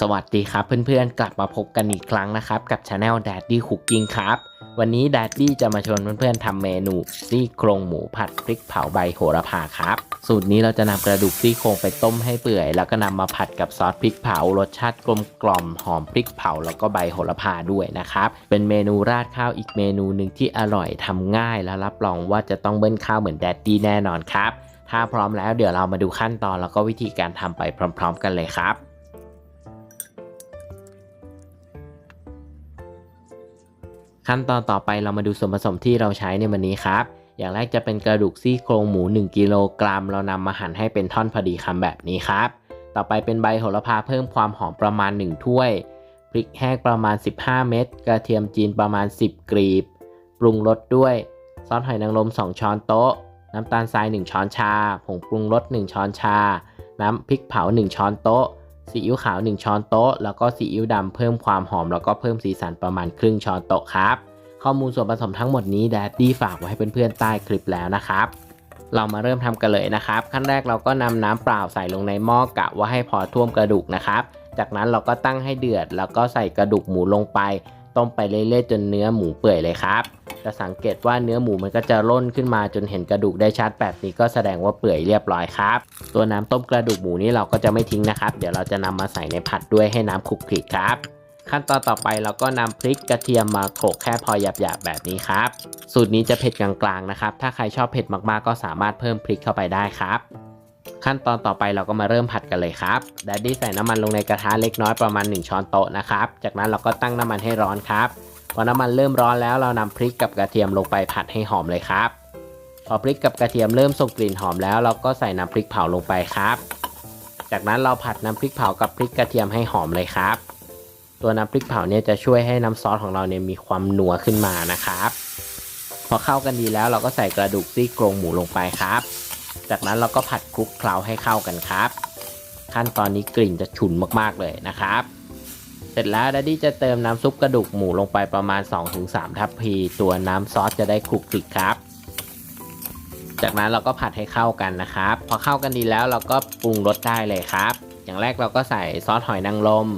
สวัสดีครับเพื่อนๆ กลับมาพบกันอีกครั้งนะครับ กับช anel Daddy Cooking ครับ วันนี้ Daddy จะมาชวนเพื่อนๆทำเมนูซี่โครงหมูผัดพริกเผาใบโหระพาครับ สูตรนี้เราจะนำกระดูกซี่โครงไปต้มให้เปื่อย แล้วก็นำมาผัดกับซอสพริกเผารสชาติกลมกล่อมหอมพริกเผาแล้วก็ใบโหระพาด้วยนะครับ เป็นเมนูราดข้าวอีกเมนูหนึ่งที่อร่อยทำง่าย และรับรองว่าจะต้องเบิ้ลข้าวเหมือน Daddy แน่นอนครับ ถ้าพร้อมแล้วเดี๋ยวเรามาดูขั้นตอนแล้วก็วิธีการทำไปพร้อม ๆ กันเลยครับ ขั้นตอนต่อไปเรามาดูส่วนผสมที่เราใช้ในวันนี้ครับ อย่างแรกจะเป็นกระดูกซี่โครงหมู 1กิโลกรัมเรานำมาหั่นให้เป็นท่อนพอดีคำแบบนี้ครับ ต่อไปเป็นใบโหระพาเพิ่มความหอมประมาณ 1 ถ้วย พริกแห้งประมาณ 15 เม็ด กระเทียมจีนประมาณ 10 กรีบ ปรุงรสด้วย ซอสหอยนางรม 2 ช้อนโต๊ะ น้ำตาลทราย 1 ช้อนชา ผงปรุงรส 1 ช้อนชา น้ำพริกเผา 1 ช้อนโต๊ะ ซีอิ๊วขาว 1 ช้อนโต๊ะ แล้วก็ซีอิ๊วดำเพิ่มความหอมแล้วก็เพิ่มสีสันประมาณครึ่งช้อนโต๊ะครับ ข้อมูลส่วนผสมทั้งหมดนี้แดดดี้ฝากไว้ให้เพื่อนๆใต้คลิปแล้วนะครับ เรามาเริ่มทำกันเลยนะครับ ขั้นแรกเราก็นำน้ำเปล่าใส่ลงในหม้อกะว่าให้พอท่วมกระดูกนะครับ จากนั้นเราก็ตั้งให้เดือด แล้วก็ใส่กระดูกหมูลงไป ต้มไปเรื่อยๆจนเนื้อหมูเปื่อยเลยครับ จะสังเกตว่าเนื้อหมูมันก็จะร่นขึ้นมาจนเห็นกระดูกได้ชัดแบบนี้ก็แสดงว่าเปื่อยเรียบร้อยครับตัวน้ำต้มกระดูกหมูนี้เราก็จะไม่ทิ้งนะครับ เดี๋ยวเราจะนำมาใส่ในผัดด้วยให้น้ำคลุกคลิกครับขั้นตอนต่อไปเราก็นำพริกกระเทียมมาโขลกแค่พอหยาบๆแบบนี้ครับ สูตรนี้จะเผ็ดกลางๆนะครับ ถ้าใครชอบเผ็ดมากๆก็สามารถเพิ่มพริกเข้าไปได้ครับ ขั้นตอนต่อไปเราก็มาเริ่มผัดกันเลยครับแดดดี้ใส่น้ำมันลงในกระทะเล็กน้อยประมาณ 1 ช้อนโต๊ะนะครับ จากนั้นเราก็ตั้งน้ำมันให้ร้อนครับ พอน้ำมันเริ่มร้อนแล้วเรานำพริกกับกระเทียมลงไปผัดให้หอมเลยครับ พอพริกกับกระเทียมเริ่มส่งกลิ่นหอมแล้วเราก็ใส่น้ำพริกเผาลงไปครับ จากนั้นเราผัดน้ำพริกเผากับพริกกระเทียมให้หอมเลยครับ ตัวน้ำพริกเผาเนี่ยจะช่วยให้น้ำซอสของเราเนี่ยมีความหนัวขึ้นมานะครับ พอเข้ากันดีแล้วเราก็ใส่กระดูกซี่โครงหมูลงไปครับ จากนั้นเราก็ผัดคลุกเคล้าให้เข้ากันครับ ขั้นตอนนี้กลิ่นจะฉุนมากๆเลยนะครับ สร็จแล้วดัดดี้จะเติมน้ำซุปกระดูกหมูลงไปประมาณ 2-3 ทัพพี ตัวน้ำซอสจะได้คลุกคลิกครับ จากนั้นเราก็ผัดให้เข้ากันนะครับ พอเข้ากันดีแล้วเราก็ปรุงรสได้เลยครับ อย่างแรกเราก็ใส่ซอสหอยนางรม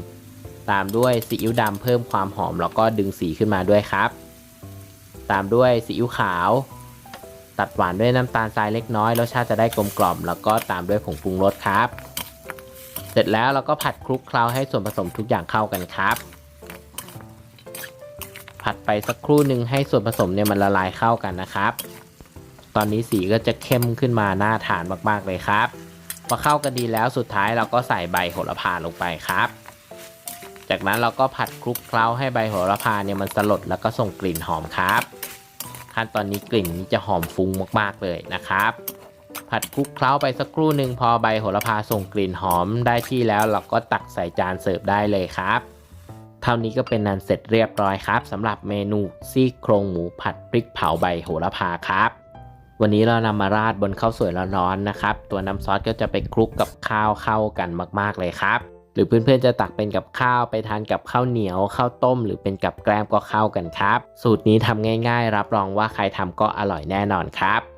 ตามด้วยซีอิ๊วดำเพิ่มความหอมแล้วก็ดึงสีขึ้นมาด้วยครับ ตามด้วยซีอิ๊วขาว ตัดหวานด้วยน้ำตาลทรายเล็กน้อยรสชาติจะได้กลมกล่อม แล้วก็ตามด้วยผงปรุงรสครับ เสร็จแล้วเราก็ผัดคลุกเคล้าให้ส่วนผสมทุกอย่างเข้ากันครับ ผัดไปสักครู่หนึ่งให้ส่วนผสมเนี่ยมันละลายเข้ากันนะครับ ตอนนี้สีก็จะเข้มขึ้นมาน่าทานมากๆเลยครับพอเข้ากันดีแล้วสุดท้ายเราก็ใส่ใบโหระพาลงไปครับ จากนั้นเราก็ผัดคลุกเคล้าให้ใบโหระพาเนี่ยมันสลดแล้วก็ส่งกลิ่นหอมครับ ขั้นตอนนี้กลิ่นนี้จะหอมฟุ้งมากๆเลยนะครับ ผัดคลุกเคล้าไปสักครู่หนึ่งพอใบโหระพาส่งกลิ่นหอมได้ที่แล้วเราก็ตักใส่จานเสิร์ฟได้เลยครับ เท่านี้ก็เป็นนันเสร็จเรียบร้อยครับสำหรับเมนูซี่โครงหมูผัดพริกเผาใบโหระพาครับวันนี้เรานำมาราดบนข้าวสวยร้อนๆนะครับ ตัวน้ำซอสก็จะไปคลุกกับข้าวเข้ากันมาก ๆ เลยครับ หรือเพื่อนๆจะตักเป็นกับข้าวไปทานกับข้าวเหนียวข้าวต้ม หรือเป็นกับแกล้มก็เข้ากันครับ สูตรนี้ทำง่าย ๆ รับรองว่าใครทำก็อร่อยแน่นอนครับ